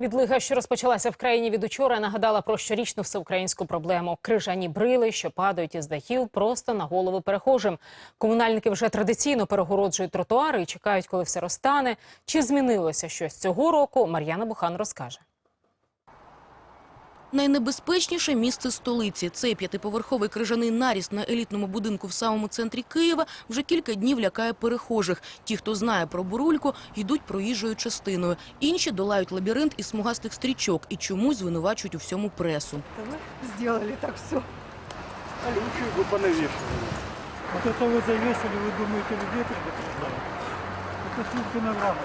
Відлига, що розпочалася в країні від учора, нагадала про щорічну всеукраїнську проблему. Крижані брили, що падають із дахів просто на голови перехожим. Комунальники вже традиційно перегороджують тротуари і чекають, коли все розтане. Чи змінилося щось цього року? Мар'яна Бухан розкаже. Найнебезпечніше місце столиці. Цей п'ятиповерховий крижаний наріст на елітному будинку в самому центрі Києва вже кілька днів лякає перехожих. Ті, хто знає про бурульку, йдуть проїжджою частиною. Інші долають лабіринт із смугастих стрічок і чомусь звинувачують у всьому пресу. Это вы сделали так все. А лучше бы понавешивали. Вот это вы завесили, вы думаете, людей предупреждают? Это служба на врага.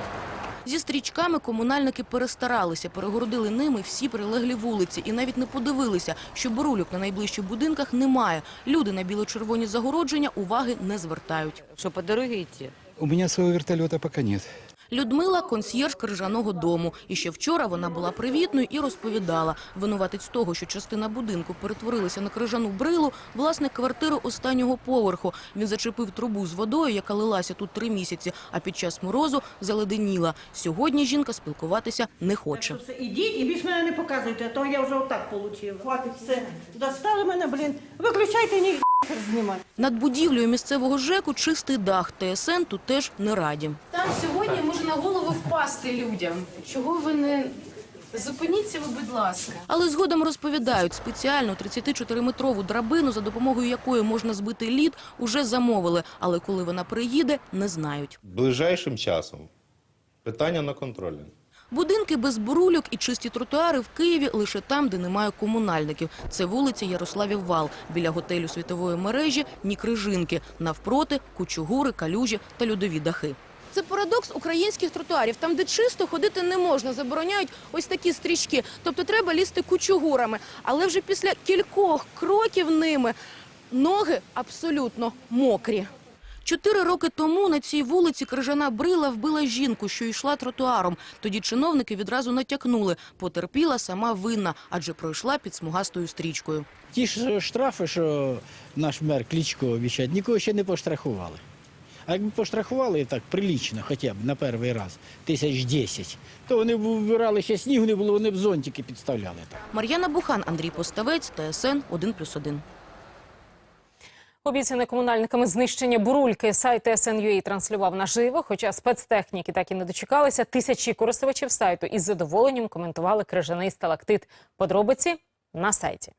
Зі стрічками комунальники перестаралися, перегородили ними всі прилеглі вулиці і навіть не подивилися, що бурульок на найближчих будинках немає. Люди на біло-червоні загородження уваги не звертають. Що по дороге йти? У мене свого вертольота поки нет. Людмила – консьєрж крижаного дому. І ще вчора вона була привітною і розповідала. Винуватець того, що частина будинку перетворилася на крижану брилу, власник квартири останнього поверху. Він зачепив трубу з водою, яка лилася тут три місяці, а під час морозу заледеніла. Сьогодні жінка спілкуватися не хоче. Ідіть і більш мене не показуйте, а то я вже отак отримала. Хватить все. Достали мене, блін. Виключайте ні. Над будівлею місцевого ЖЕКу чистий дах. ТСН тут теж не раді. Там сьогодні може на голову впасти людям. Чого ви не зупиніться ви, будь ласка? Але згодом розповідають, спеціальну 34-метрову драбину, за допомогою якої можна збити лід, уже замовили. Але коли вона приїде, не знають. Ближайшим часом питання на контролі. Будинки без бурульок і чисті тротуари в Києві лише там, де немає комунальників. Це вулиця Ярославів Вал. Біля готелю світової мережі ні крижинки. Навпроти кучугури, калюжі та льодові дахи. Це парадокс українських тротуарів. Там, де чисто ходити не можна, забороняють ось такі стрічки. Тобто треба лізти кучугурами. Але вже після кількох кроків ними ноги абсолютно мокрі. Чотири роки тому на цій вулиці крижана брила вбила жінку, що йшла тротуаром. Тоді чиновники відразу натякнули. Потерпіла сама винна, адже пройшла під смугастою стрічкою. Ті ж штрафи, що наш мер Кличко віщать, нікого ще не поштрафували. А якби поштрафували так прилічно, хоча б на перший раз, тисяч десять, то вони б вбирали ще снігу не було, вони б зонтики підставляли так. Мар'яна Бухан, Андрій Поставець, ТСН 1+,1. Обіцяне комунальниками знищення бурульки сайт СНЮА транслював наживо, хоча спецтехніки так і не дочекалися. Тисячі користувачів сайту із задоволенням коментували крижаний сталактит. Подробиці на сайті.